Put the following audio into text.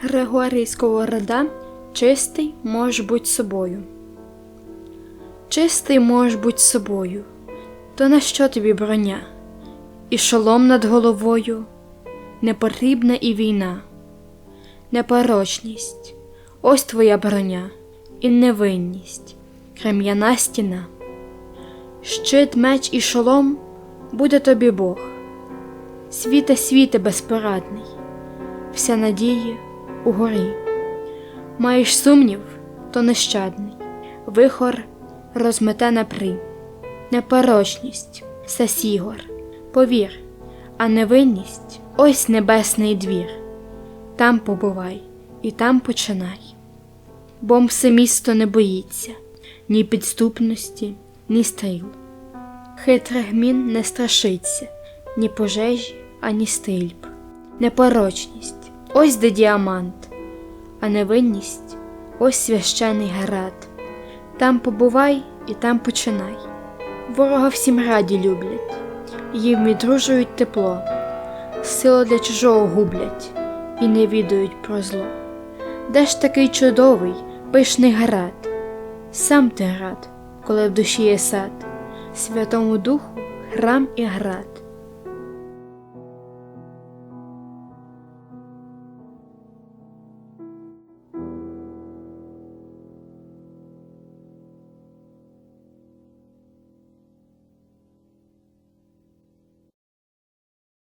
Григорій Сковорода Чистий можеш бути собою. Чистий можеш бути собою, то на що тобі броня? І шолом над головою, не потрібна і війна, непорочність, ось твоя броня, і невинність, крем'яна стіна. Щит, меч і шолом буде тобі Бог. Світе, світе безпорадний, вся надія угорі. Маєш сумнів, то нещадний, вихор розмете напри, непорочність, сасігор, повір, а невинність ось небесний двір. Там побувай і там починай. Бом все місто не боїться ні підступності, ні стріл. Хитрих мін не страшиться ні пожежі, ані стрільб, непорочність ось де діамант, а невинність ось священий град. Там побувай і там починай. Ворога всім раді люблять, їм відружують тепло, силу для чужого гублять і не відають про зло. Де ж такий чудовий, пишний град? Сам ти град, коли в душі є сад, Святому Духу храм і град.